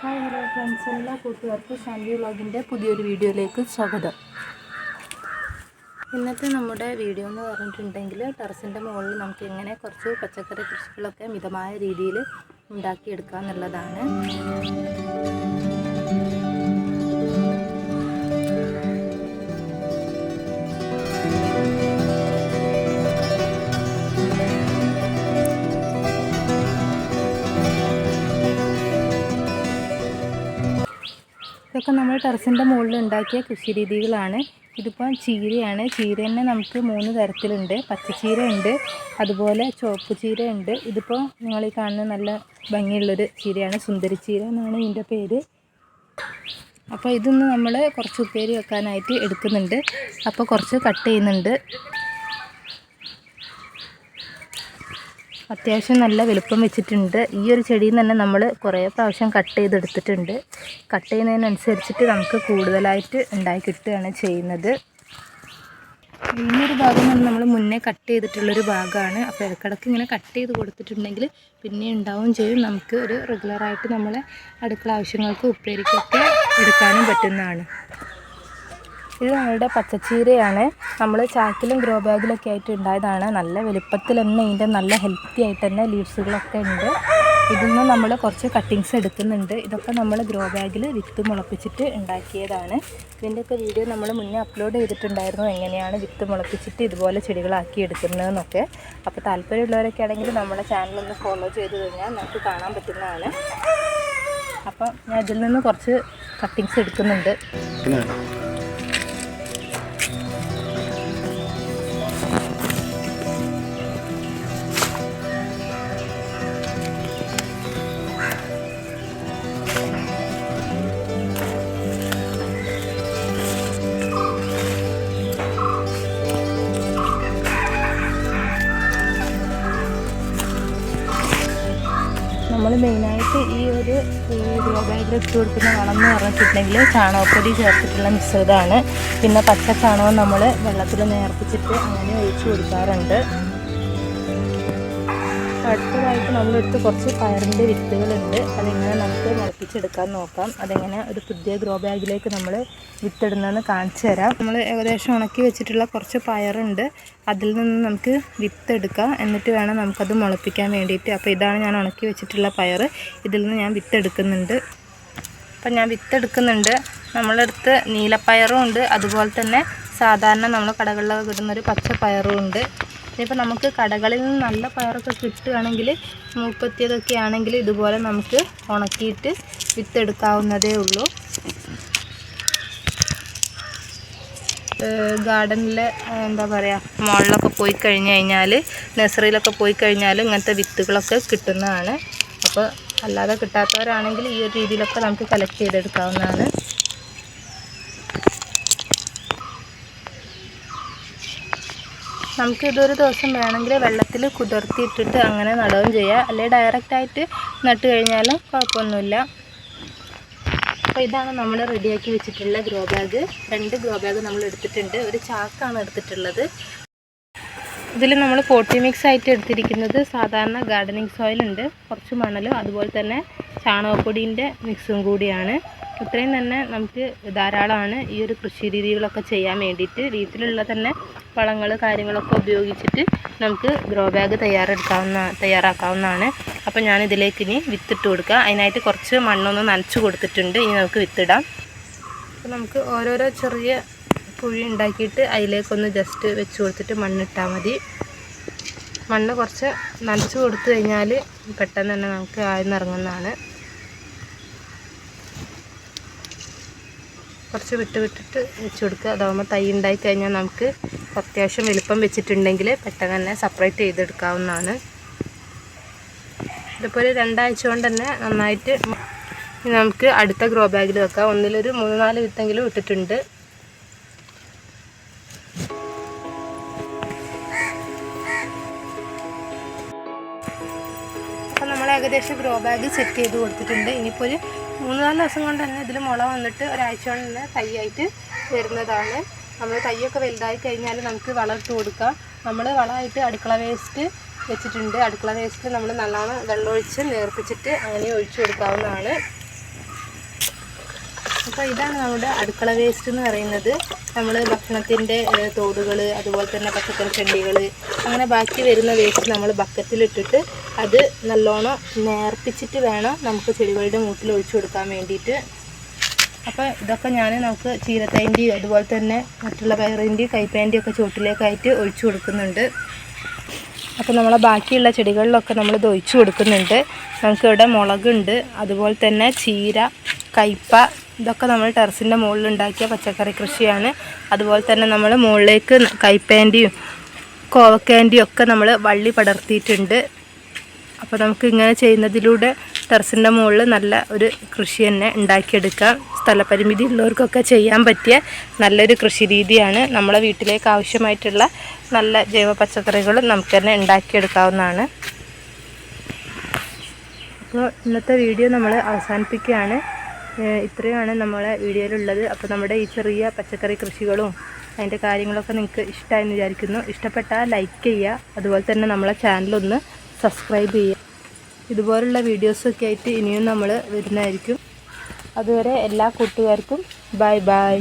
Hi hello friends എല്ലാ കൂട്ടുകാർക്കും ശാന്തി വ്ളോഗിന്റെ പുതിയൊരു വീഡിയോയിലേക്ക് സ്വാഗതം. ഇന്നത്തെ നമ്മുടെ വീഡിയോ എന്ന് പറഞ്ഞിട്ടുണ്ടെങ്കിൽ ടെറസിന്റെ മുകളിൽ നമുക്ക് എങ്ങനെ കുറച്ച് പച്ചക്കറി കൃഷികളൊക്കെ മിതമായ രീതിയിൽ ഉണ്ടാക്കിയെടുക്കുക എന്നുള്ളതാണ്. ഇതൊക്കെ നമ്മൾ ടെറസിന്റെ മുകളിൽ ഉണ്ടാക്കിയ കൃഷി രീതികളാണ് ഇതിപ്പോൾ ചീരയാണ്. ചീര തന്നെ നമുക്ക് മൂന്ന് തരത്തിലുണ്ട്. പച്ചച്ചീര ഉണ്ട് അതുപോലെ ചുവപ്പ് ചീര ഉണ്ട് ഇതിപ്പോൾ നിങ്ങൾ ഈ കാണുന്ന നല്ല ഭംഗിയുള്ളൊരു ചീരയാണ്. സുന്ദരി ചീര എന്നാണ് ഇതിന്റെ പേര്. അപ്പോൾ ഇതൊന്ന് നമ്മൾ കുറച്ച് ഉപ്പേരി വെക്കാനായിട്ട് എടുക്കുന്നുണ്ട്. അപ്പോൾ കുറച്ച് കട്ട് ചെയ്യുന്നുണ്ട്. അത്യാവശ്യം നല്ല വലുപ്പം വെച്ചിട്ടുണ്ട്. ഈ ഒരു ചെടിയിൽ നിന്ന് തന്നെ നമ്മൾ കുറേ പ്രാവശ്യം കട്ട് ചെയ്തെടുത്തിട്ടുണ്ട്. കട്ട് ചെയ്യുന്നതിനനുസരിച്ചിട്ട് നമുക്ക് കൂടുതലായിട്ട് ഉണ്ടായി കിട്ടുകയാണ് ചെയ്യുന്നത്. ഇന്നൊരു ഭാഗം തന്നെ നമ്മൾ മുന്നേ കട്ട് ചെയ്തിട്ടുള്ളൊരു ഭാഗമാണ്. അപ്പോൾ ഇടയ്ക്കിടയ്ക്ക് ഇങ്ങനെ കട്ട് ചെയ്ത് കൊടുത്തിട്ടുണ്ടെങ്കിൽ പിന്നെ ഉണ്ടാവും ചെയ്യും. നമുക്ക് ഒരു റെഗുലറായിട്ട് നമ്മളെ അടുക്കള ആവശ്യങ്ങൾക്ക് ഉപ്പേരിക്കൊക്കെ എടുക്കാനും പറ്റുന്നതാണ്. ഇത് നമ്മളുടെ പച്ചച്ചീരയാണ്. നമ്മൾ ചാക്കിലും ഗ്രോ ബാഗിലൊക്കെ ആയിട്ട് ഉണ്ടായതാണ്. നല്ല വലുപ്പത്തിൽ തന്നെ ഇതിന്റെ നല്ല ഹെൽത്തി ആയിട്ട് തന്നെ ലീവ്സുകളൊക്കെ ഉണ്ട്. ഇതിൽ നിന്ന് നമ്മൾ കുറച്ച് കട്ടിങ്സ് എടുക്കുന്നുണ്ട്. ഇതൊക്കെ നമ്മൾ ഗ്രോ ബാഗിൽ വിത്ത് മുളപ്പിച്ചിട്ട് ഉണ്ടാക്കിയതാണ്. ഇതിന്റെയൊക്കെ വീഡിയോ നമ്മൾ മുന്നേ അപ്ലോഡ് ചെയ്തിട്ടുണ്ടായിരുന്നു. എങ്ങനെയാണ് വിത്ത് മുളപ്പിച്ചിട്ട് ഇതുപോലെ ചെടികളാക്കി എടുക്കുന്നതെന്നൊക്കെ. അപ്പോൾ താല്പര്യമുള്ളവരൊക്കെ ആണെങ്കിൽ നമ്മുടെ ചാനലൊന്ന് ഫോളോ ചെയ്ത് കഴിഞ്ഞാൽ നമുക്ക് കാണാൻ പറ്റുന്നതാണ്. അപ്പം ഞാൻ ഇതിൽ നിന്ന് കുറച്ച് കട്ടിങ്സ് എടുക്കുന്നുണ്ട്. നമ്മൾ മെയിനായിട്ട് ഈ ഒരു ഗ്രോ ബാഗിൽ ഇട്ട് കൊടുക്കുന്ന വളം എന്ന് പറഞ്ഞിട്ടുണ്ടെങ്കിൽ ചാണകപ്പൊടി ചേർത്തിട്ടുള്ള മിശ്രിതമാണ് പിന്നെ പച്ച ചാണകം നമ്മൾ വെള്ളത്തിൽ നേർപ്പിച്ചിട്ട് അങ്ങനെ ഒഴിച്ചു കൊടുക്കാറുണ്ട്. അടുത്തതായിട്ട് നമ്മളെടുത്ത് കുറച്ച് പയറിന്റെ വിത്തുകളുണ്ട്. അതെങ്ങനെ നമുക്ക് മുളപ്പിച്ചെടുക്കാൻ നോക്കാം. അതെങ്ങനെ ഒരു പുതിയ ഗ്രോ ബാഗിലേക്ക് നമ്മൾ വിത്തിടുന്നതെന്ന് കാണിച്ചു തരാം. നമ്മൾ ഏകദേശം ഉണക്കി വെച്ചിട്ടുള്ള കുറച്ച് പയറുണ്ട്. അതിൽ നിന്ന് നമുക്ക് വിത്തെടുക്കാം. എന്നിട്ട് വേണം നമുക്കത് മുളപ്പിക്കാൻ വേണ്ടിയിട്ട്. അപ്പോൾ ഇതാണ് ഞാൻ ഉണക്കി വെച്ചിട്ടുള്ള പയർ. ഇതിൽ നിന്ന് ഞാൻ വിത്തെടുക്കുന്നുണ്ട്. അപ്പം ഞാൻ വിത്തെടുക്കുന്നുണ്ട്. നമ്മളെടുത്ത് നീലപ്പയറും ഉണ്ട്. അതുപോലെ തന്നെ സാധാരണ നമ്മൾ കടകളിലൊക്കെ കിട്ടുന്നൊരു പച്ചപ്പയറും പയറും ഉണ്ട്. ഇനിയിപ്പോൾ നമുക്ക് കടകളിൽ നിന്ന് നല്ല പയറൊക്കെ കിട്ടുകയാണെങ്കിൽ മൂപ്പത്തിയതൊക്കെ ആണെങ്കിൽ ഇതുപോലെ നമുക്ക് ഉണക്കിയിട്ട് വിത്തെടുക്കാവുന്നതേ ഉള്ളൂ. ഗാർഡനിലെ എന്താ പറയുക മോളിലൊക്കെ പോയി കഴിഞ്ഞ് കഴിഞ്ഞാൽ നഴ്സറിയിലൊക്കെ പോയി കഴിഞ്ഞാൽ ഇങ്ങനത്തെ വിത്തുകളൊക്കെ കിട്ടുന്നതാണ്. അപ്പോൾ അല്ലാതെ കിട്ടാത്തവരാണെങ്കിൽ ഈ ഒരു രീതിയിലൊക്കെ നമുക്ക് കളക്ട് ചെയ്തെടുക്കാവുന്നതാണ്. നമുക്ക് ഇതൊരു ദിവസം വേണമെങ്കിൽ വെള്ളത്തിൽ കുതിർത്തിയിട്ടിട്ട് അങ്ങനെ നടുകയും ചെയ്യാം. അല്ലെങ്കിൽ ഡയറക്റ്റായിട്ട് നട്ട് കഴിഞ്ഞാലും കുഴപ്പമൊന്നുമില്ല. അപ്പോൾ ഇതാണ് നമ്മൾ റെഡിയാക്കി വെച്ചിട്ടുള്ള ഗ്രോ ബാഗ്. രണ്ട് ഗ്രോ ബാഗ് നമ്മൾ എടുത്തിട്ടുണ്ട്. ഒരു ചാക്കാണ് എടുത്തിട്ടുള്ളത്. ഇതിൽ നമ്മൾ പോട്ടി മിക്സ് ആയിട്ട് എടുത്തിരിക്കുന്നത് സാധാരണ ഗാർഡനിങ് സോയിൽ ഉണ്ട്. കുറച്ച് മണലും അതുപോലെ തന്നെ ചാണകപ്പൊടിന്റെ മിക്സും കൂടിയാണ്. ഇത്രയും തന്നെ നമുക്ക് ധാരാളമാണ് ഈ ഒരു കൃഷി രീതികളൊക്കെ ചെയ്യാൻ വേണ്ടിയിട്ട്. വീട്ടിലുള്ള തന്നെ വളങ്ങൾ കാര്യങ്ങളൊക്കെ ഉപയോഗിച്ചിട്ട് നമുക്ക് ഗ്രോ ബാഗ് തയ്യാറെടുക്കാവുന്ന തയ്യാറാക്കാവുന്നതാണ്. അപ്പോൾ ഞാൻ ഇതിലേക്ക് ഇനി വിത്തിട്ട് കൊടുക്കുക അതിനായിട്ട് കുറച്ച് മണ്ണൊന്ന് നനച്ച് കൊടുത്തിട്ടുണ്ട്. ഇനി നമുക്ക് വിത്തിടാം. അപ്പോൾ നമുക്ക് ഓരോരോ ചെറിയ കുഴി ഉണ്ടാക്കിയിട്ട് അതിലേക്കൊന്ന് ജസ്റ്റ് വെച്ച് കൊടുത്തിട്ട് മണ്ണിട്ടാൽ മതി. മണ്ണ് കുറച്ച് നനച്ച് കൊടുത്തു കഴിഞ്ഞാൽ പെട്ടെന്ന് തന്നെ നമുക്ക് ആഴ്ന്നിറങ്ങുന്നതാണ്. കുറച്ച് വിട്ട് വിട്ടിട്ട് വെച്ച് കൊടുക്കുക. അതാകുമ്പോൾ തൈ ഉണ്ടായി കഴിഞ്ഞാൽ നമുക്ക് അത്യാവശ്യം വലുപ്പം വെച്ചിട്ടുണ്ടെങ്കിൽ പെട്ടെന്ന് തന്നെ സെപ്പറേറ്റ് ചെയ്തെടുക്കാവുന്നതാണ്. ഒരു രണ്ടാഴ്ച കൊണ്ട് തന്നെ നന്നായിട്ട് നമുക്ക് അടുത്ത ഗ്രോ ബാഗിൽ വെക്കാം. ഒന്നിലൊരു മൂന്ന് നാല് വിത്തെങ്കിലും ഇട്ടിട്ടുണ്ട്. ഏകദേശം ഗ്രോ ബാഗ് സെറ്റ് ചെയ്ത് കൊടുത്തിട്ടുണ്ട്. ഇനിയിപ്പോൾ ഒരു മൂന്ന് നാല് ദിവസം കൊണ്ട് തന്നെ ഇതിൽ മുള വന്നിട്ട് ഒരാഴ്ച കൊണ്ട് തന്നെ തൈയായിട്ട് വരുന്നതാണ്. നമ്മൾ തൈയൊക്കെ വലുതായി കഴിഞ്ഞാൽ നമുക്ക് വളർത്തു കൊടുക്കാം. നമ്മൾ വളമായിട്ട് അടുക്കള വേസ്റ്റ് വെച്ചിട്ടുണ്ട്. അടുക്കള വേസ്റ്റ് നമ്മൾ നല്ലോണം വെള്ളമൊഴിച്ച് നേർപ്പിച്ചിട്ട് അങ്ങനെ ഒഴിച്ചു കൊടുക്കാവുന്നതാണ്. അപ്പോൾ ഇതാണ് നമ്മുടെ അടുക്കള വേസ്റ്റ് എന്ന് പറയുന്നത്. നമ്മൾ ഭക്ഷണത്തിന്റെ തോടുകൾ അതുപോലെ തന്നെ പച്ചക്കറി ചെണ്ടികൾ അങ്ങനെ ബാക്കി വരുന്ന വേസ്റ്റ് നമ്മൾ ബക്കറ്റിലിട്ടിട്ട് അത് നല്ലോണം നേർപ്പിച്ചിട്ട് വേണം നമുക്ക് ചെടികളുടെ മൂട്ടിൽ ഒഴിച്ചു കൊടുക്കാൻ വേണ്ടിയിട്ട്. അപ്പോൾ ഇതൊക്കെ ഞാൻ നമുക്ക് ചീരത്തൈന്റെയും അതുപോലെ തന്നെ മറ്റുള്ള പയറിന്റെയും കൈപ്പേന്റെയും ഒക്കെ ചുവട്ടിലേക്കായിട്ട് ഒഴിച്ചു കൊടുക്കുന്നുണ്ട്. അപ്പോൾ നമ്മളെ ബാക്കിയുള്ള ചെടികളിലൊക്കെ നമ്മൾ ഇത് ഒഴിച്ചു കൊടുക്കുന്നുണ്ട്. നമുക്കിവിടെ മുളകുണ്ട് അതുപോലെ തന്നെ ചീര കയ്പ ഇതൊക്കെ നമ്മൾ ടെറസിന്റെ മുകളിൽ ഉണ്ടാക്കിയ പച്ചക്കറി കൃഷിയാണ്. അതുപോലെ തന്നെ നമ്മൾ മുകളിലേക്ക് കയ്പേന്റെയും കോവക്കേന്റെയും ഒക്കെ നമ്മൾ വള്ളി പടർത്തിയിട്ടുണ്ട്. അപ്പോൾ നമുക്ക് ഇങ്ങനെ ചെയ്യുന്നതിലൂടെ ടെറസിന്റെ മുകളിൽ നല്ല ഒരു കൃഷി തന്നെ ഉണ്ടാക്കിയെടുക്കാം. സ്ഥലപരിമിതി ഉള്ളവർക്കൊക്കെ ചെയ്യാൻ പറ്റിയ നല്ലൊരു കൃഷി രീതിയാണ് നമ്മളെ വീട്ടിലേക്ക് ആവശ്യമായിട്ടുള്ള നല്ല ജൈവ പച്ചക്കറികളും നമുക്ക് തന്നെ ഉണ്ടാക്കിയെടുക്കാവുന്നതാണ്. അപ്പോൾ ഇന്നത്തെ വീഡിയോ നമ്മൾ അവസാനിപ്പിക്കുകയാണ്. ഇത്രയാണ് നമ്മളെ വീഡിയോയിലുള്ളത്. അപ്പോൾ നമ്മുടെ ഈ ചെറിയ പച്ചക്കറി കൃഷികളും അതിന്റെ കാര്യങ്ങളൊക്കെ നിങ്ങൾക്ക് ഇഷ്ടമായെന്ന് വിചാരിക്കുന്നു. ഇഷ്ടപ്പെട്ടാൽ ലൈക്ക് ചെയ്യുക. അതുപോലെ തന്നെ നമ്മളെ ചാനലൊന്ന് സബ്സ്ക്രൈബ് ചെയ്യുക ഇതുപോലുള്ള വീഡിയോസൊക്കെ ആയിട്ട് ഇനിയും നമ്മൾ വരുന്നതായിരിക്കും. അതുവരെ എല്ലാ കൂട്ടുകാർക്കും ബൈ ബൈ